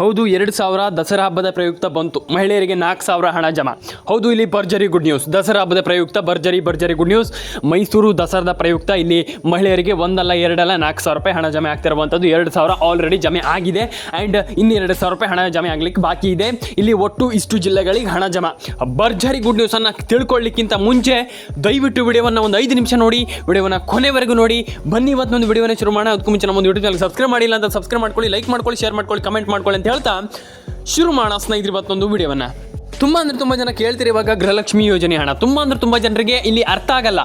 ಹೌದು, ಎರಡು ಸಾವಿರ ದಸರಾ ಹಬ್ಬದ ಪ್ರಯುಕ್ತ ಬಂತು. ಮಹಿಳೆಯರಿಗೆ ನಾಲ್ಕು ಸಾವಿರ ಹಣ ಜಮಾ. ಹೌದು, ಇಲ್ಲಿ ಭರ್ಜರಿ ಗುಡ್ ನ್ಯೂಸ್. ದಸರಾ ಹಬ್ಬದ ಪ್ರಯುಕ್ತ ಭರ್ಜರಿ ಭರ್ಜರಿ ಗುಡ್ ನ್ಯೂಸ್. ಮೈಸೂರು ದಸರಾದ ಪ್ರಯುಕ್ತ, ಇಲ್ಲಿ ಮಹಿಳೆಯರಿಗೆ ಒಂದಲ್ಲ, ಎರಡಲ್ಲ, ನಾಲ್ಕು ಸಾವಿರ ರೂಪಾಯಿ ಹಣ ಜಮೆ ಆಗ್ತಿರುವಂಥದ್ದು. ಎರಡು ಸಾವಿರ ಆಲ್ರೆಡಿ ಜಮೆ ಆಗಿದೆ. ಆ್ಯಂಡ್ ಇನ್ನು ಎರಡು ಸಾವಿರ ರೂಪಾಯಿ ಹಣ ಜಮೆ ಆಗಲಿಕ್ಕೆ ಬಾಕಿ ಇದೆ. ಇಲ್ಲಿ ಒಟ್ಟು ಇಷ್ಟು ಜಿಲ್ಲೆಗಳಿಗೆ ಹಣ ಜಮಾ. ಭರ್ಜರಿ ಗುಡ್ ನ್ಯೂಸನ್ನು ತಿಳ್ಕೊಳ್ಳಿಕ್ಕಿಂತ ಮುಂಚೆ ದಯವಿಟ್ಟು ವಿಡಿಯೋವನ್ನು ಒಂದು ಐದು ನಿಮಿಷ ನೋಡಿ, ವಿಡಿಯೋವನ್ನು ಕೊನೆವರೆಗೂ ನೋಡಿ. ಬನ್ನಿ ಇವತ್ತೊಂದು ವಿಡಿಯೋನ ಶುರು ಮಾಡೋಣ. ಅದಕ್ಕೂ ಮುಂಚೆ ನಮ್ಮ ಒಂದು ಯೂಟ್ಯೂಬ್ ಚಾನಲ್ ಸಬ್ಸ್ಕ್ರೈಬ್ ಮಾಡಿಲ್ಲ ಅಂತ ಸಬ್ಸ್ಕ್ರೈಬ್ ಮಾಡ್ಕೊಳ್ಳಿ ಲೈಕ್ ಮಾಡ್ಕೊಳ್ಳಿ ಶೇರ್ ಮಾಡ್ಕೊಳ್ಳಿ ಕಮೆಂಟ್ ಮಾಡ್ಕೊಳ್ಳಿ ಅಂತ ಹೇಳ್ತಾ ಶುರು ಮಾಡೋಣ ಸ್ನೇಹಿತರೆ ಇವತ್ತೊಂದು ವಿಡಿಯೋವನ್ನು. ತುಂಬ ಅಂದ್ರೆ ತುಂಬ ಜನ ಕೇಳ್ತೀರಿ ಇವಾಗ ಗೃಹಲಕ್ಷ್ಮಿ ಯೋಜನೆ ಹಣ. ತುಂಬ ಅಂದ್ರೆ ತುಂಬ ಜನರಿಗೆ ಇಲ್ಲಿ ಅರ್ಥ ಆಗಲ್ಲ.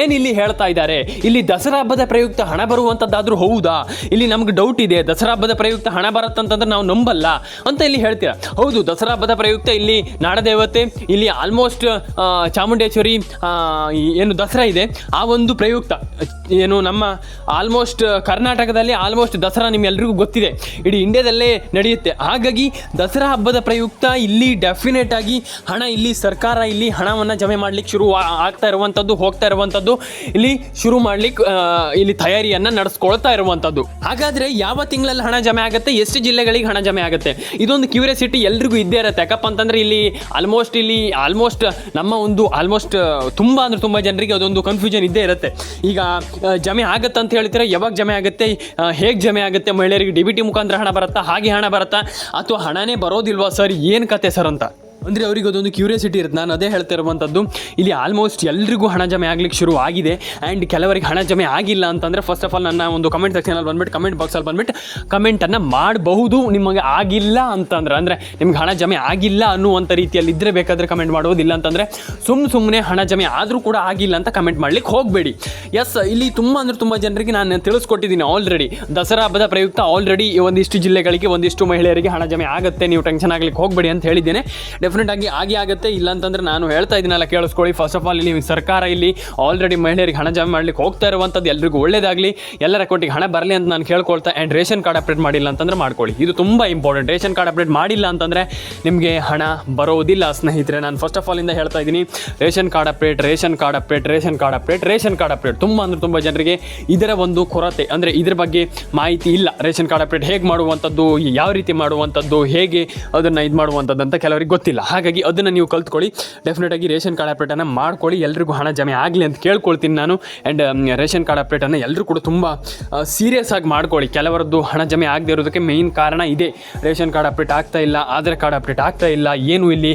ಏನು ಇಲ್ಲಿ ಹೇಳ್ತಾ ಇದ್ದಾರೆ? ಇಲ್ಲಿ ದಸರಾ ಹಬ್ಬದ ಪ್ರಯುಕ್ತ ಹಣ ಬರುವಂಥದ್ದಾದ್ರೂ ಹೌದಾ? ಇಲ್ಲಿ ನಮ್ಗೆ ಡೌಟ್ ಇದೆ. ದಸರಾ ಹಬ್ಬದ ಪ್ರಯುಕ್ತ ಹಣ ಬರುತ್ತಂತಂದ್ರೆ ನಾವು ನಂಬಲ್ಲ. ಅಂತ ಇಲ್ಲಿ ಹೇಳ್ತೀರಾ? ಹೌದು, ದಸರಾ ಹಬ್ಬದ ಪ್ರಯುಕ್ತ ಇಲ್ಲಿ ನಾಡದೇವತೆ, ಇಲ್ಲಿ ಆಲ್ಮೋಸ್ಟ್ ಚಾಮುಂಡೇಶ್ವರಿ ಏನು ದಸರಾ ಇದೆ. ಆ ಒಂದು ಪ್ರಯುಕ್ತ, ಏನು ನಮ್ಮ ಆಲ್ಮೋಸ್ಟ್ ಕರ್ನಾಟಕದಲ್ಲಿ ಆಲ್ಮೋಸ್ಟ್ ದಸರಾ ನಿಮ್ಮೆಲ್ರಿಗೂ ಗೊತ್ತಿದೆ. ಇಡೀ ಇಂಡಿಯಾದಲ್ಲೇ ನಡೆಯುತ್ತೆ. ಹಾಗಾಗಿ ದಸರಾ ಹಬ್ಬದ ಪ್ರಯುಕ್ತ ಇಲ್ಲಿ ಡೆಫಿನೆಟ್ ಆಗಿ ಹಣ ಇಲ್ಲಿ ಸರ್ಕಾರ ಇಲ್ಲಿ ಹಣವನ್ನು ಜಮೆ ಮಾಡ್ಲಿಕ್ಕೆ ಶುರು ಆಗ್ತಾ ಇರುವಂಥದ್ದು ಹೋಗ್ತಾ ಇರುವಂಥದ್ದು ಇಲ್ಲಿ ಶುರು ಮಾಡ್ಲಿಕ್ಕೆ ಇಲ್ಲಿ ತಯಾರಿಯನ್ನು ನಡೆಸ್ಕೊಳ್ತಾ ಇರುವಂಥದ್ದು ಹಾಗಾದ್ರೆ ಯಾವ ತಿಂಗಳಲ್ಲಿ ಹಣ ಜಮೆ ಆಗುತ್ತೆ? ಎಷ್ಟು ಜಿಲ್ಲೆಗಳಿಗೆ ಹಣ ಜಮೆ ಆಗುತ್ತೆ? ಇದೊಂದು ಕ್ಯೂರಿಯಾಸಿಟಿ ಎಲ್ರಿಗೂ ಇದ್ದೇ ಇರುತ್ತೆ. ಯಾಕಪ್ಪ ಅಂತಂದ್ರೆ ಇಲ್ಲಿ ಆಲ್ಮೋಸ್ಟ್ ಇಲ್ಲಿ ಆಲ್ಮೋಸ್ಟ್ ನಮ್ಮ ಒಂದು ಆಲ್ಮೋಸ್ಟ್ ತುಂಬ ಅಂದರೆ ತುಂಬ ಜನರಿಗೆ ಅದೊಂದು ಕನ್ಫ್ಯೂಷನ್ ಇದ್ದೇ ಇರುತ್ತೆ. ಈಗ ಜಮೆ ಆಗುತ್ತೆ ಅಂತ ಹೇಳ್ತೀರಾ ಯಾವಾಗ ಜಮೆ ಆಗುತ್ತೆ? ಹೇಗೆ ಜಮೆ ಆಗುತ್ತೆ? ಮಹಿಳೆಯರಿಗೆ ಡಿ ಬಿ ಟಿ ಮುಖಾಂತರ ಹಣ ಬರುತ್ತಾ? ಹಾಗೆ ಹಣ ಬರುತ್ತಾ? ಅಥವಾ ಹಣನೇ ಬರೋದಿಲ್ವಾ ಸರ್? ಏನು ಕತೆ ಸರ್ ಅಂತ? ಅಂದರೆ ಅವರಿಗೆ ಅದೊಂದು ಕ್ಯೂರಿಯಾಸಿಟಿ ಇರುತ್ತೆ. ನಾನು ಅದೇ ಹೇಳ್ತಾ ಇರುವಂಥದ್ದು ಇಲ್ಲಿ ಆಲ್ಮೋಸ್ಟ್ ಎಲ್ರಿಗೂ ಹಣ ಜಮೆ ಆಗ್ಲಿಕ್ಕೆ ಶುರು ಆಗಿದೆ. ಆ್ಯಂಡ್ ಕೆಲವರಿಗೆ ಹಣ ಜಮೆ ಆಗಿಲ್ಲ ಅಂತಂದರೆ ಫಸ್ಟ್ ಆಫ್ ಆಲ್ ನನ್ನ ಒಂದು ಕಮೆಂಟ್ ಸೆಕ್ಷನಲ್ಲಿ ಬಂದ್ಬಿಟ್ಟು ಕಮೆಂಟ್ ಬಾಕ್ಸಲ್ಲಿ ಬಂದ್ಬಿಟ್ಟು ಕಮೆಂಟನ್ನು ಮಾಡಬಹುದು, ನಿಮಗೆ ಆಗಿಲ್ಲ ಅಂತಂದ್ರೆ, ಅಂದರೆ ನಿಮ್ಗೆ ಹಣ ಜಮೆ ಆಗಿಲ್ಲ ಅನ್ನುವಂಥ ರೀತಿಯಲ್ಲಿ ಇದ್ದರೆ ಬೇಕಾದರೆ ಕಮೆಂಟ್ ಮಾಡೋದಿಲ್ಲ ಅಂತಂದರೆ ಸುಮ್ಮ ಸುಮ್ಮನೆ ಹಣ ಜಮೆ ಆದರೂ ಕೂಡ ಆಗಿಲ್ಲ ಅಂತ ಕಮೆಂಟ್ ಮಾಡಲಿಕ್ಕೆ ಹೋಗಬೇಡಿ. ಎಸ್ ಇಲ್ಲಿ ತುಂಬ ಅಂದರೆ ತುಂಬ ಜನರಿಗೆ ನಾನು ತಿಳಿಸ್ಕೊಟ್ಟಿದ್ದೀನಿ ಆಲ್ರೆಡಿ ದಸರಾ ಹಬ್ಬದ ಪ್ರಯುಕ್ತ ಆಲ್ರೆಡಿ ಒಂದಿಷ್ಟು ಜಿಲ್ಲೆಗಳಿಗೆ, ಒಂದಿಷ್ಟು ಮಹಿಳೆಯರಿಗೆ ಹಣ ಜಮೆ ಆಗುತ್ತೆ. ನೀವು ಟೆನ್ಷನ್ ಆಗ್ಲಿಕ್ಕೆ ಹೋಗಬೇಡಿ ಅಂತ ಹೇಳಿದ್ದೇನೆ. ಡೆಫಿನೆಟ್ ಆಗಿ ಆಗಿ ಆಗುತ್ತೆ. ಇಲ್ಲ ಅಂತಂದ್ರೆ ನಾನು ಹೇಳ್ತಾ ಇದ್ದೀನಲ್ಲ, ಕೇಳಿಸ್ಕೊಳ್ಳಿ. ಫಸ್ಟ್ ಆಫ್ ಆಲ್ ಇಲ್ಲಿ ಸರ್ಕಾರ ಇಲ್ಲಿ ಆಲ್ರೆಡಿ ಮಹಿಳೆಯರಿಗೆ ಹಣ ಜಮೆ ಮಾಡ್ಲಿಕ್ಕೆ ಹೋಗ್ತಾ ಇರುವಂಥದ್ದು ಎಲ್ರಿಗೂ ಒಳ್ಳೇದಾಗಲಿ. ಎಲ್ಲರ ಅಕೌಂಟಿಗೆ ಹಣ ಬರಲಿ ಅಂತ ನಾನು ಕೇಳ್ಕೊಳ್ತಾ ಆ್ಯಂಡ್ ರೇಷನ್ ಕಾರ್ಡ್ ಅಪ್ಡೇಟ್ ಮಾಡಿಲ್ಲ ಅಂತಂದ್ರೆ ಮಾಡ್ಕೊಳ್ಳಿ. ಇದು ತುಂಬ ಇಂಪಾರ್ಟೆಂಟ್ ರೇಷನ್ ಕಾರ್ಡ್ ಅಪ್ಡೇಟ್ ಮಾಡಿಲ್ಲ ಅಂತಂದರೆ ನಿಮಗೆ ಹಣ ಬರೋದಿಲ್ಲ, ಸ್ನೇಹಿತರೆ. ನಾನು ಫಸ್ಟ್ ಆಫ್ ಆಲ್ ಇಂದ ಹೇಳ್ತಾ ಇದ್ದೀನಿ, ration card update ration card update ration card update ration card update ತುಂಬ ಅಂದರೆ ತುಂಬ ಜನರಿಗೆ ಇದರ ಒಂದು ಕೊರತೆ, ಅಂದರೆ ಇದರ ಬಗ್ಗೆ ಮಾಹಿತಿ ಇಲ್ಲ. ರೇಷನ್ ಕಾರ್ಡ್ ಅಪ್ಡೇಟ್ ಹೇಗೆ ಮಾಡುವಂಥದ್ದು, ಯಾವ ರೀತಿ ಮಾಡುವಂಥದ್ದು, ಹೇಗೆ ಅದನ್ನು ಇದು ಮಾಡುವಂಥದ್ದು ಅಂತ ಕೆಲವರಿಗೆ ಗೊತ್ತಿಲ್ಲ. ಹಾಗಾಗಿ ಅದನ್ನು ನೀವು ಕಲ್ತ್ಕೊಳ್ಳಿ. ಡೆಫಿನೆಟ್ ಆಗಿ ರೇಷನ್ ಕಾರ್ಡ್ ಅಪ್ಡೇಟನ್ನು ಮಾಡ್ಕೊಳ್ಳಿ. ಎಲ್ರಿಗೂ ಹಣ ಜಮೆ ಆಗಲಿ ಅಂತ ಕೇಳ್ಕೊಳ್ತೀನಿ ನಾನು. ಆ್ಯಂಡ್ ರೇಷನ್ ಕಾರ್ಡ್ ಅಪ್ಡೇಟನ್ನು ಎಲ್ಲರೂ ಕೂಡ ತುಂಬ ಸೀರಿಯಸ್ ಆಗಿ ಮಾಡ್ಕೊಳ್ಳಿ. ಕೆಲವರದ್ದು ಹಣ ಜಮೆ ಆಗದೆ ಇರೋದಕ್ಕೆ ಮೇಯ್ನ್ ಕಾರಣ ಇದೆ. ರೇಷನ್ ಕಾರ್ಡ್ ಅಪ್ಡೇಟ್ ಆಗ್ತಾ ಇಲ್ಲ, ಆಧಾರ್ ಕಾರ್ಡ್ ಅಪ್ಡೇಟ್ ಆಗ್ತಾ ಇಲ್ಲ, ಏನು ಇಲ್ಲಿ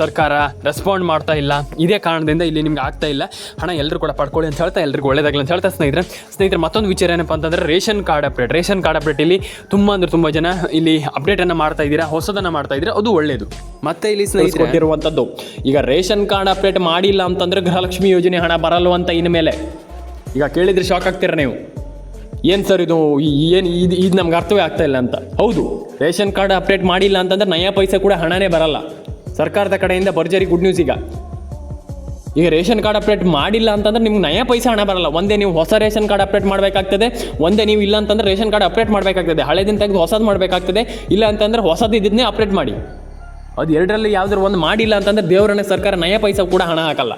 ಸರ್ಕಾರ ರೆಸ್ಪಾಂಡ್ ಮಾಡ್ತಾ ಇಲ್ಲ. ಇದೇ ಕಾರಣದಿಂದ ಇಲ್ಲಿ ನಿಮ್ಗೆ ಆಗ್ತಾ ಇಲ್ಲ. ಹಣ ಎಲ್ಲರೂ ಕೂಡ ಪಡ್ಕೊಳ್ಳಿ ಅಂತ ಹೇಳ್ತಾ, ಎಲ್ರಿಗೂ ಒಳ್ಳೇದಾಗಲಿ ಅಂತ ಹೇಳ್ತಾ ಸ್ನೇಹಿತರೆ. ಸ್ನೇಹಿತರೆ, ಮತ್ತೊಂದು ವಿಚಾರ ಏನಪ್ಪ ಅಂತಂದರೆ ration card update ration card update ಇಲ್ಲಿ ತುಂಬ ಅಂದರೆ ತುಂಬ ಜನ ಇಲ್ಲಿ ಅಪ್ಡೇಟನ್ನು ಮಾಡ್ತಾ ಇದ್ದೀರಾ, ಹೊಸದನ್ನು ಮಾಡ್ತಾ ಇದ್ದೀರಾ, ಅದು ಒಳ್ಳೆಯದು ಮತ್ತೆ ಇಲ್ಲಿ ಸ್ನೇಹಿತರೆ. ಕೊಟ್ಟಿರುವಂಥದ್ದು ಈಗ ರೇಷನ್ ಕಾರ್ಡ್ ಅಪ್ಡೇಟ್ ಮಾಡಿಲ್ಲ ಅಂತಂದ್ರೆ ಗೃಹಲಕ್ಷ್ಮಿ ಯೋಜನೆ ಹಣ ಬರಲ್ವಂತ ಇನ್ಮೇಲೆ ಈಗ ಕೇಳಿದ್ರೆ ಶಾಕ್ ಆಗ್ತೀರ ನೀವು? ಏನು ಸರ್ ಇದು? ಏನು ಇದು ಇದು ನಮ್ಗೆ ಅರ್ಥವೇ ಆಗ್ತಾ ಇಲ್ಲ ಅಂತ. ಹೌದು, ರೇಷನ್ ಕಾರ್ಡ್ ಅಪ್ಡೇಟ್ ಮಾಡಿಲ್ಲ ಅಂತಂದ್ರೆ ನಯ ಪೈಸೆ ಕೂಡ ಹಣನೇ ಬರಲ್ಲ. ಸರ್ಕಾರದ ಕಡೆಯಿಂದ ಭರ್ಜರಿ ಗುಡ್ ನ್ಯೂಸ್ ಈಗ. ಈಗ ರೇಷನ್ ಕಾರ್ಡ್ ಅಪ್ಡೇಟ್ ಮಾಡಿಲ್ಲ ಅಂತಂದ್ರೆ ನಿಮ್ಗೆ ನಯ ಪೈಸೆ ಹಣ ಬರಲ್ಲ. ಒಂದೇ ನೀವು ಹೊಸ ರೇಷನ್ ಕಾರ್ಡ್ ಅಪ್ಡೇಟ್ ಮಾಡಬೇಕಾಗ್ತದೆ, ಒಂದೇ ನೀವು ಇಲ್ಲ ಅಂತಂದ್ರೆ ರೇಷನ್ ಕಾರ್ಡ್ ಅಪ್ಡೇಟ್ ಮಾಡಬೇಕಾಗ್ತದೆ. ಹಳೆದಿನ ತೆಗೆದು ಹೊಸದು ಮಾಡಬೇಕಾಗ್ತದೆ. ಇಲ್ಲ ಅಂತಂದ್ರೆ ಹೊಸದು ಇದನ್ನೇ ಅಪ್ಡೇಟ್ ಮಾಡಿ. ಅದು ಎರಡರಲ್ಲಿ ಯಾವ್ದಾದ್ರು ಒಂದು ಮಾಡಿಲ್ಲ ಅಂತಂದ್ರೆ ದೇವರನ್ನ ಸರ್ಕಾರ ನಯ ಪೈಸೆ ಕೂಡ ಹಣ ಹಾಕಲ್ಲ.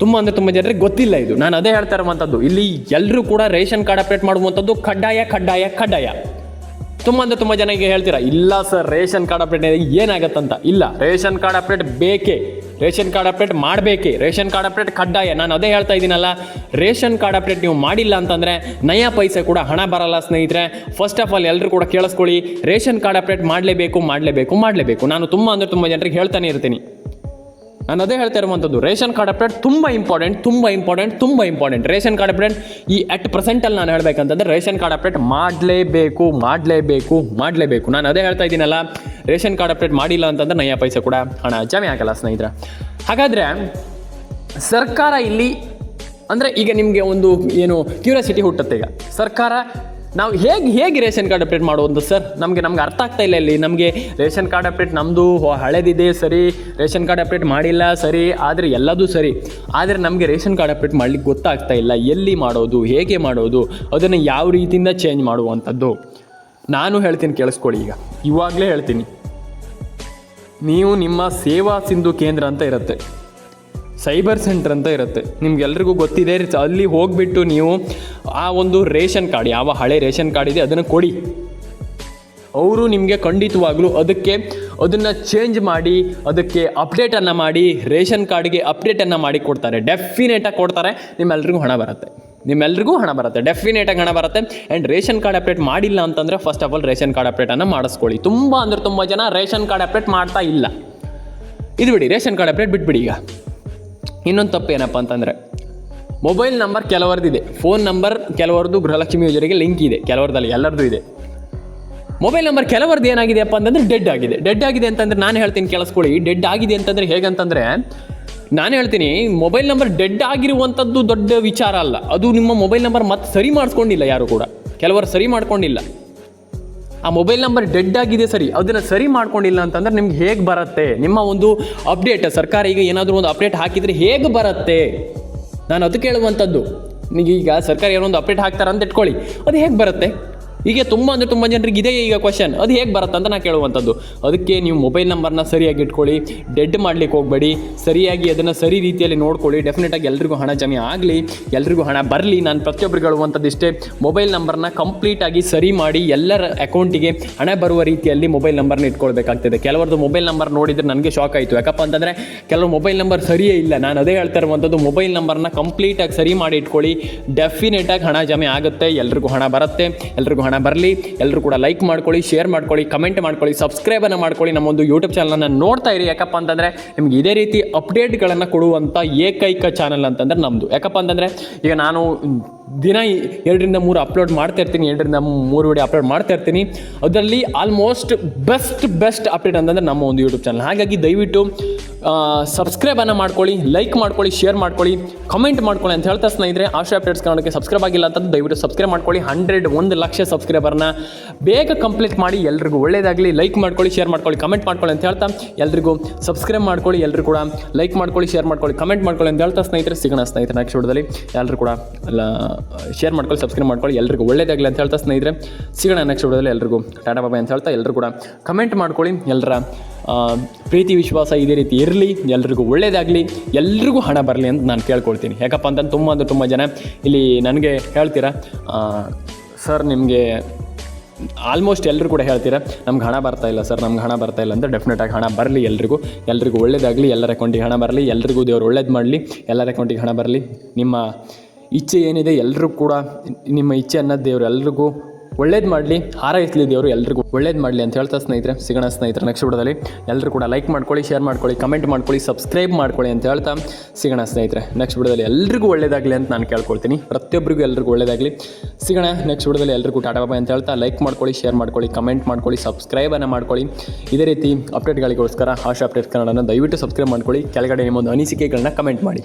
ತುಂಬ ಅಂದರೆ ತುಂಬ ಜನರಿಗೆ ಗೊತ್ತಿಲ್ಲ ಇದು. ನಾನು ಅದೇ ಹೇಳ್ತಾ ಇರುವಂಥದ್ದು ಇಲ್ಲಿ ಎಲ್ಲರೂ ಕೂಡ ರೇಷನ್ ಕಾರ್ಡ್ ಅಪ್ಡೇಟ್ ಮಾಡುವಂಥದ್ದು ಕಡ್ಡಾಯ ಕಡ್ಡಾಯ ಕಡ್ಡಾಯ. ತುಂಬ ಅಂದರೆ ತುಂಬ ಜನ ಹೇಳ್ತೀರಾ, ಇಲ್ಲ ಸರ್, ರೇಷನ್ ಕಾರ್ಡ್ ಅಪ್ಡೇಟ್ ಏನಾಗತ್ತಂತ? ಇಲ್ಲ, ರೇಷನ್ ಕಾರ್ಡ್ ಅಪ್ಡೇಟ್ ಬೇಕೇ? ರೇಷನ್ ಕಾರ್ಡ್ ಅಪ್ಡೇಟ್ ಮಾಡಬೇಕೇ? ರೇಷನ್ ಕಾರ್ಡ್ ಅಪ್ಡೇಟ್ ಕಡ್ಡಾಯ? ನಾನು ಅದೇ ಹೇಳ್ತಾ ಇದ್ದೀನಲ್ಲ, ರೇಷನ್ ಕಾರ್ಡ್ ಅಪ್ಡೇಟ್ ನೀವು ಮಾಡಿಲ್ಲ ಅಂತಂದರೆ ನಯ ಪೈಸೆ ಕೂಡ ಹಣ ಬರಲ್ಲ ಸ್ನೇಹಿತರೆ. ಫಸ್ಟ್ ಆಫ್ ಆಲ್ ಎಲ್ಲರೂ ಕೂಡ ಕೇಳಿಸ್ಕೊಳ್ಳಿ. ರೇಷನ್ ಕಾರ್ಡ್ ಅಪ್ಡೇಟ್ ಮಾಡಲೇಬೇಕು ಮಾಡಲೇಬೇಕು ಮಾಡಲೇಬೇಕು. ನಾನು ತುಂಬ ಅಂದರೆ ತುಂಬ ಜನರಿಗೆ ಹೇಳ್ತಾನೆ ಇರ್ತೀನಿ. ನಾನು ಅದೇ ಹೇಳ್ತಾ ಇರುವಂಥದ್ದು, ರೇಷನ್ ಕಾರ್ಡ್ ಅಪ್ಡೇಟ್ ತುಂಬ ಇಂಪಾರ್ಟೆಂಟ್ ತುಂಬ ಇಂಪಾರ್ಟೆಂಟ್ ತುಂಬ ಇಂಪಾರ್ಟೆಂಟ್ ರೇಷನ್ ಕಾರ್ಡ್ ಅಪ್ಡೇಟ್ ಈ ಅಟ್ ಪ್ರೆಸೆಂಟಲ್ಲಿ ನಾನು ಹೇಳಬೇಕಂತಂದ್ರೆ ರೇಷನ್ ಕಾರ್ಡ್ ಅಪ್ಡೇಟ್ ಮಾಡಲೇಬೇಕು ಮಾಡಲೇಬೇಕು ಮಾಡಲೇಬೇಕು. ನಾನು ಅದೇ ಹೇಳ್ತಾ ಇದ್ದೀನಲ್ಲ, ರೇಷನ್ ಕಾರ್ಡ್ ಅಪ್ಡೇಟ್ ಮಾಡಿಲ್ಲ ಅಂತಂದ್ರೆ ನಯ್ಯ ಪೈಸೆ ಕೂಡ ಹಣ ಜಮೆ ಆಗಲ್ಲ ಸ್ನೇಹಿತರೆ. ಹಾಗಾದರೆ ಸರ್ಕಾರ ಇಲ್ಲಿ, ಅಂದರೆ ಈಗ ನಿಮಗೆ ಒಂದು ಏನು ಕ್ಯೂರಿಯಾಸಿಟಿ ಹುಟ್ಟುತ್ತೆ ಈಗ. ಸರ್ಕಾರ ನಾವು ಹೇಗೆ ಹೇಗೆ ರೇಷನ್ ಕಾರ್ಡ್ ಅಪ್ಡೇಟ್ ಮಾಡುವಂಥ ಸರ್? ನಮಗೆ ನಮ್ಗೆ ಅರ್ಥ ಆಗ್ತಾ ಇಲ್ಲ ಇಲ್ಲಿ. ನಮಗೆ ರೇಷನ್ ಕಾರ್ಡ್ ಅಪ್ಡೇಟ್ ನಮ್ಮದು ಹಳೆದಿದೆ, ಸರಿ. ರೇಷನ್ ಕಾರ್ಡ್ ಅಪ್ಡೇಟ್ ಮಾಡಿಲ್ಲ, ಸರಿ. ಆದರೆ ಎಲ್ಲದೂ ಸರಿ. ಆದರೆ ನಮಗೆ ರೇಷನ್ ಕಾರ್ಡ್ ಅಪ್ಡೇಟ್ ಮಾಡ್ಲಿಕ್ಕೆ ಗೊತ್ತಾಗ್ತಾ ಇಲ್ಲ. ಎಲ್ಲಿ ಮಾಡೋದು, ಹೇಗೆ ಮಾಡೋದು, ಅದನ್ನು ಯಾವ ರೀತಿಯಿಂದ ಚೇಂಜ್ ಮಾಡುವಂಥದ್ದು ನಾನು ಹೇಳ್ತೀನಿ ಕೇಳಿಸ್ಕೊಳ್ಳಿ ಈಗ. ಇವಾಗಲೇ ಹೇಳ್ತೀನಿ. ನೀವು ನಿಮ್ಮ ಸೇವಾ ಸಿಂಧು ಕೇಂದ್ರ ಅಂತ ಇರುತ್ತೆ. ಸೈಬರ್ ಸೆಂಟರ್ ಅಂತ ಇರುತ್ತೆ. ನಿಮ್ಗೆಲ್ರಿಗೂ ಗೊತ್ತಿದೆ, ಅಲ್ಲಿ ಹೋಗಿಬಿಟ್ಟು ನೀವು ಆ ಒಂದು ರೇಷನ್ ಕಾರ್ಡ್, ಯಾವ ಹಳೆ ರೇಷನ್ ಕಾರ್ಡ್ ಇದೆ, ಅದನ್ನು ಕೊಡಿ. ಅವರು ನಿಮಗೆ ಖಂಡಿತವಾಗ್ಲೂ ಅದಕ್ಕೆ ಅದನ್ನು ಚೇಂಜ್ ಮಾಡಿ, ಅದಕ್ಕೆ ಅಪ್ಡೇಟನ್ನು ಮಾಡಿ, ರೇಷನ್ ಕಾರ್ಡ್ಗೆ ಅಪ್ಡೇಟನ್ನು ಮಾಡಿ ಕೊಡ್ತಾರೆ. ಡೆಫಿನೇಟಾಗಿ ಕೊಡ್ತಾರೆ, ನಿಮ್ಮೆಲ್ರಿಗೂ ಹಣ ಬರುತ್ತೆ. ನಿಮ್ಮೆಲ್ರಿಗೂ ಹಣ ಬರುತ್ತೆ ಡೆಫಿನೇಟಾಗಿ ಹಣ ಬರುತ್ತೆ. ಆ್ಯಂಡ್ ರೇಷನ್ ಕಾರ್ಡ್ ಅಪ್ಡೇಟ್ ಮಾಡಿಲ್ಲ ಅಂತಂದರೆ first of all ration card ಅಪ್ಡೇಟನ್ನು ಮಾಡಿಸ್ಕೊಳ್ಳಿ. ತುಂಬ ಅಂದರೆ ತುಂಬ ಜನ ರೇಷನ್ ಕಾರ್ಡ್ ಅಪ್ಡೇಟ್ ಮಾಡ್ತಾ ಇಲ್ಲ. ಇದು ಬಿಡಿ, ರೇಷನ್ ಕಾರ್ಡ್ ಅಪ್ಡೇಟ್ ಬಿಟ್ಬಿಡಿ ಈಗ. ಇನ್ನೊಂದು ತಪ್ಪು ಏನಪ್ಪ ಅಂತಂದರೆ ಮೊಬೈಲ್ ನಂಬರ್ ಕೆಲವರದಿದೆ ಫೋನ್ ನಂಬರ್ ಕೆಲವರದ್ದು ಗೃಹಲಕ್ಷ್ಮಿ ಯೋಜನೆಗೆ ಲಿಂಕ್ ಇದೆ, ಕೆಲವರದಲ್ಲಿ ಎಲ್ಲರದ್ದು ಇದೆ. ಮೊಬೈಲ್ ನಂಬರ್ ಕೆಲವರದ್ದು ಏನಾಗಿದೆಯಪ್ಪ ಅಂತಂದ್ರೆ ಡೆಡ್ ಆಗಿದೆ. ಡೆಡ್ ಆಗಿದೆ ಅಂತಂದ್ರೆ ನಾನು ಹೇಳ್ತೀನಿ ಕೇಳಿಸ್ಕೊಳ್ಳಿ. ಡೆಡ್ ಆಗಿದೆ ಅಂತಂದ್ರೆ ಹೇಗಂತಂದ್ರೆ, ನಾನು ಹೇಳ್ತೀನಿ ಮೊಬೈಲ್ ನಂಬರ್ ಡೆಡ್ ಆಗಿರುವಂಥದ್ದು ದೊಡ್ಡ ವಿಚಾರ ಅಲ್ಲ. ಅದು ನಿಮ್ಮ ಮೊಬೈಲ್ ನಂಬರ್ ಮತ್ತೆ ಸರಿ ಮಾಡಿಸ್ಕೊಂಡಿಲ್ಲ ಯಾರು ಕೂಡ. ಕೆಲವರು ಸರಿ ಮಾಡ್ಕೊಂಡಿಲ್ಲ. ಆ ಮೊಬೈಲ್ ನಂಬರ್ ಡೆಡ್ ಆಗಿದೆ ಸರಿ. ಅದನ್ನು ಸರಿ ಮಾಡ್ಕೊಂಡಿಲ್ಲ ಅಂತಂದ್ರೆ ನಿಮ್ಗೆ ಹೇಗೆ ಬರುತ್ತೆ? ನಿಮ್ಮ ಒಂದು ಅಪ್ಡೇಟ್ ಸರ್ಕಾರ ಈಗ ಏನಾದರೂ ಒಂದು ಅಪ್ಡೇಟ್ ಹಾಕಿದರೆ ಹೇಗೆ ಬರುತ್ತೆ? ನಾನು ಅದು ಕೇಳುವಂಥದ್ದು ಈಗ ಸರ್ಕಾರ ಏನೋ ಒಂದು ಅಪ್ಡೇಟ್ ಹಾಕ್ತಾರೆ ಅಂತ ಇಟ್ಕೊಳ್ಳಿ. ಅದು ಹೇಗೆ ಬರುತ್ತೆ? ಈಗ ತುಂಬ ಅಂದರೆ ತುಂಬ ಜನರಿಗೆ ಇದೇ ಈಗ ಕ್ವಶನ್ ಅದು ಹೇಗೆ ಬರುತ್ತೆ ಅಂತ ನಾನು ಕೇಳುವಂಥದ್ದು. ಅದಕ್ಕೆ ನೀವು ಮೊಬೈಲ್ ನಂಬರ್ನ ಸರಿಯಾಗಿ ಇಟ್ಕೊಳ್ಳಿ ಡೆಡ್ ಮಾಡ್ಲಿಕ್ಕೆ ಹೋಗಬೇಡಿ, ಸರಿಯಾಗಿ ಅದನ್ನು ಸರಿ ರೀತಿಯಲ್ಲಿ ನೋಡ್ಕೊಳ್ಳಿ ಡೆಫಿನೆಟಾಗಿ ಎಲ್ರಿಗೂ ಹಣ ಜಮೆ ಆಗಲಿ, ಎಲ್ರಿಗೂ ಹಣ ಬರಲಿ, ನಾನು ಪ್ರತಿಯೊಬ್ಬರಿಗೆ ಹೇಳುವಂಥದ್ದು ಇಷ್ಟೇ. ಮೊಬೈಲ್ ನಂಬರ್ನ ಕಂಪ್ಲೀಟಾಗಿ ಸರಿ ಮಾಡಿ, ಎಲ್ಲರ ಅಕೌಂಟಿಗೆ ಹಣ ಬರುವ ರೀತಿಯಲ್ಲಿ ಮೊಬೈಲ್ ನಂಬರ್ನ ಇಟ್ಕೊಳ್ಬೇಕಾಗ್ತದೆ. ಕೆಲವರದ್ದು ಮೊಬೈಲ್ ನಂಬರ್ ನೋಡಿದರೆ ನನಗೆ ಶಾಕ್ ಆಯಿತು. ಯಾಕಪ್ಪ ಅಂತಂದರೆ ಕೆಲವು ಮೊಬೈಲ್ ನಂಬರ್ ಸರಿಯೇ ಇಲ್ಲ. ನಾನು ಅದೇ ಹೇಳ್ತಾ ಇರುವಂಥದ್ದು ಮೊಬೈಲ್ ನಂಬರ್ನ ಕಂಪ್ಲೀಟಾಗಿ ಸರಿ ಮಾಡಿ ಇಟ್ಕೊಳ್ಳಿ ಡೆಫಿನೆಟಾಗಿ ಹಣ ಜಮೆ ಆಗುತ್ತೆ, ಎಲ್ರಿಗೂ ಹಣ ಬರುತ್ತೆ, ಎಲ್ರಿಗೂ ಹಣ ಬರಲಿ ಎಲ್ಲರೂ ಕೂಡ ಲೈಕ್ ಮಾಡ್ಕೊಳ್ಳಿ ಶೇರ್ ಮಾಡ್ಕೊಳ್ಳಿ ಕಮೆಂಟ್ ಮಾಡ್ಕೊಳ್ಳಿ ಸಬ್ಸ್ಕ್ರೈಬನ್ನು ಮಾಡ್ಕೊಳ್ಳಿ. ನಮ್ಮೊಂದು ಯೂಟ್ಯೂಬ್ ಚಾನಲನ್ನು ನೋಡ್ತಾ ಇರಿ. ಯಾಕಪ್ಪ ಅಂತಂದರೆ ನಿಮ್ಗೆ ಇದೇ ರೀತಿ ಅಪ್ಡೇಟ್ಗಳನ್ನು ಕೊಡುವಂಥ ಏಕೈಕ ಚಾನಲ್ ಅಂತಂದ್ರೆ ನಮ್ಮದು ಯಾಕಪ್ಪ ಅಂತಂದರೆ ಈಗ ನಾನು ದಿನ ಎರಡರಿಂದ ಮೂರು ಅಪ್ಲೋಡ್ ಮಾಡ್ತಾ ಇರ್ತೀನಿ, ಎರಡರಿಂದ ಮೂರು ವಿಡಿಯೋ ಅಪ್ಲೋಡ್ ಮಾಡ್ತಾ ಇರ್ತೀನಿ. ಅದರಲ್ಲಿ ಆಲ್ಮೋಸ್ಟ್ ಬೆಸ್ಟ್ ಬೆಸ್ಟ್ ಅಪ್ಡೇಟ್ ಅಂತಂದರೆ ನಮ್ಮ ಒಂದು ಯೂಟ್ಯೂಬ್ ಚಾನಲ್ ಹಾಗಾಗಿ ದಯವಿಟ್ಟು ಸಬ್ಸ್ಕ್ರೈಬನ್ನು ಮಾಡ್ಕೊಳ್ಳಿ ಲೈಕ್ ಮಾಡ್ಕೊಳ್ಳಿ ಶೇರ್ ಮಾಡ್ಕೊಳ್ಳಿ ಕಮೆಂಟ್ ಮಾಡ್ಕೊಳ್ಳಿ ಅಂತ ಹೇಳ್ತಾ ಸ್ನೇಹಿತರೆ, ಆಶಾ ಅಪ್ಡೇಟ್ಸ್ ಕನ್ನಡಕ್ಕೆ ಸಬ್ಸ್ಕ್ರೈಬ್ ಆಗಿಲ್ಲ ಅಂತಂದು ದಯವಿಟ್ಟು ಸಬ್ಸ್ಕ್ರೈಬ್ ಮಾಡ್ಕೊಳ್ಳಿ. ಹಂಡ್ರೆಡ್ ಒಂದು ಲಕ್ಷ ಸಬ್ಸ್ಕ್ರೈಬರ್ನ ಬೇಗ ಕಂಪ್ಲೀಟ್ ಮಾಡಿ, ಎಲ್ರಿಗೂ ಒಳ್ಳೇದಾಗಲಿ. ಲೈಕ್ ಮಾಡ್ಕೊಳ್ಳಿ ಶೇರ್ ಮಾಡ್ಕೊಳ್ಳಿ ಕಮೆಂಟ್ ಮಾಡ್ಕೊಳ್ಳಿ ಅಂತ ಹೇಳ್ತಾ ಎಲ್ರಿಗೂ ಸಬ್ಸ್ಕ್ರೈಬ್ ಮಾಡ್ಕೊಳ್ಳಿ ಎಲ್ಲರೂ ಕೂಡ ಲೈಕ್ ಮಾಡ್ಕೊಳ್ಳಿ ಶೇರ್ ಮಾಡ್ಕೊಳ್ಳಿ ಕಮೆಂಟ್ ಮಾಡ್ಕೊಳ್ಳಿ ಅಂತ ಹೇಳ್ತಾ ಸ್ನೇಹಿತರೆ, ಸಿಗೋಣ ಸ್ನೇಹಿತರೆ ನೆಕ್ಸ್ಟ್ ವಿಡಿಯೋದಲ್ಲಿ ಎಲ್ಲರೂ ಕೂಡ ಶೇರ್ ಮಾಡ್ಕೊಳ್ಳಿ ಸಬ್ಸ್ಕ್ರೈಬ್ ಮಾಡ್ಕೊಳ್ಳಿ ಎಲ್ಲರಿಗೂ ಒಳ್ಳೇದಾಗಲಿ ಅಂತ ಹೇಳ್ತಾ ಸ್ನೇಹಿತರೆ. ಸಿಗೋಣ ನೆಕ್ಸ್ಟ್ ವಿಡಿಯೋದಲ್ಲಿ ಎಲ್ರಿಗೂ. ಟಾಟಾ ಬಾಬಾ ಅಂತ ಹೇಳ್ತಾ ಎಲ್ಲರೂ ಕೂಡ. ಕಮೆಂಟ್ ಮಾಡ್ಕೊಳ್ಳಿ ಎಲ್ಲರ ಪ್ರೀತಿ, ವಿಶ್ವಾಸ ಇದೇ ರೀತಿ ಇರಲಿ, ಎಲ್ರಿಗೂ ಒಳ್ಳೇದಾಗಲಿ, ಎಲ್ರಿಗೂ ಹಣ ಬರಲಿ ಅಂತ ನಾನು ಕೇಳ್ಕೊಳ್ತೀನಿ. ಯಾಕಪ್ಪ ಅಂತಂದು ತುಂಬ ಅಂದರೆ ತುಂಬ ಜನ ಇಲ್ಲಿ ನನಗೆ ಹೇಳ್ತೀರಾ ಸರ್, ನಿಮಗೆ ಆಲ್ಮೋಸ್ಟ್ ಎಲ್ಲರೂ ಕೂಡ ಹೇಳ್ತೀರಾ, ನಮ್ಗೆ ಹಣ ಬರ್ತಾ ಇಲ್ಲ, ಸರ್, ನಮ್ಗೆ ಹಣ ಬರ್ತಾ ಇಲ್ಲ ಅಂತ ಡೆಫಿನೆಟಾಗಿ ಹಣ ಬರಲಿ ಎಲ್ರಿಗೂ. ಎಲ್ರಿಗೂ ಒಳ್ಳೇದಾಗಲಿ, ಎಲ್ಲರ ಅಕೌಂಟಿಗೆ ಹಣ ಬರಲಿ, ಎಲ್ರಿಗೂ ದೇವರು ಒಳ್ಳೇದು ಮಾಡಲಿ, ಎಲ್ಲರ ಅಕೌಂಟಿಗೆ ಹಣ ಬರಲಿ, ನಿಮ್ಮ ಇಚ್ಛೆ ಏನಿದೆ ಎಲ್ಲರೂ ಕೂಡ, ನಿಮ್ಮ ಇಚ್ಛೆ ಅನ್ನೋದು ದೇವರು ಎಲ್ರಿಗೂ. ಒಳ್ಳೇದು ಮಾಡಲಿ ಹಾರೈಸಲಿ ದೇವರು ಎಲ್ರಿಗೂ. ಒಳ್ಳೇದು ಮಾಡಲಿ ಅಂತ ಹೇಳ್ತಾ ಸ್ನೇಹಿತರೆ, ಸಿಗೋಣ ಸ್ನೇಹಿತರೆ ನೆಕ್ಸ್ಟ್ ವಿಡೋದಲ್ಲಿ ಎಲ್ಲರೂ ಕೂಡ ಲೈಕ್ ಮಾಡ್ಕೊಳ್ಳಿ ಶೇರ್ ಮಾಡ್ಕೊಳ್ಳಿ ಕಮೆಂಟ್ ಮಾಡ್ಕೊಳ್ಳಿ ಸಬ್ಸ್ಕ್ರೈಬ್ ಮಾಡ್ಕೊಳ್ಳಿ ಅಂತ ಹೇಳ್ತಾ ಸಿಗೋಣ ಸ್ನೇಹಿತರೆ. ನೆಕ್ಸ್ಟ್ ವಿಡೋದಲ್ಲಿ ಎಲ್ರಿಗೂ ಒಳ್ಳೇದಾಗಲಿ ಅಂತ ನಾನು ಕೇಳ್ಕೊಳ್ತೀನಿ. ಪ್ರತಿಯೊಬ್ಬರಿಗೂ ಎಲ್ರಿಗೂ ಒಳ್ಳೇದಾಗಲಿ. ಸಿಗೋಣ ನೆಕ್ಸ್ಟ್ ವಿಡೋದಲ್ಲಿ ಎಲ್ರಿಗೂ ಟಾಟಾ ಬಾಬಾ ಅಂತ ಹೇಳ್ತಾ ಲೈಕ್ ಮಾಡ್ಕೊಳ್ಳಿ ಶೇರ್ ಮಾಡ್ಕೊಳ್ಳಿ ಕಮೆಂಟ್ ಮಾಡ್ಕೊಳ್ಳಿ ಸಬ್ಸ್ಕ್ರೈಬನ್ನು ಮಾಡ್ಕೊಳ್ಳಿ. ಇದೇ ರೀತಿ ಅಪ್ಡೇಟ್ಗಳಿಗೋಸ್ಕರ ಆಶಾ ಅಪ್ಡೇಟ್ ಕನ್ನಡನ ದಯವಿಟ್ಟು ಸಬ್ಸ್ಕ್ರೈಬ್ ಮಾಡ್ಕೊಳ್ಳಿ. ಕೆಳಗಡೆ ನಿಮ್ಮೊಂದು ಅನಿಸಿಕೆಗಳನ್ನ ಕಮೆಂಟ್ ಮಾಡಿ.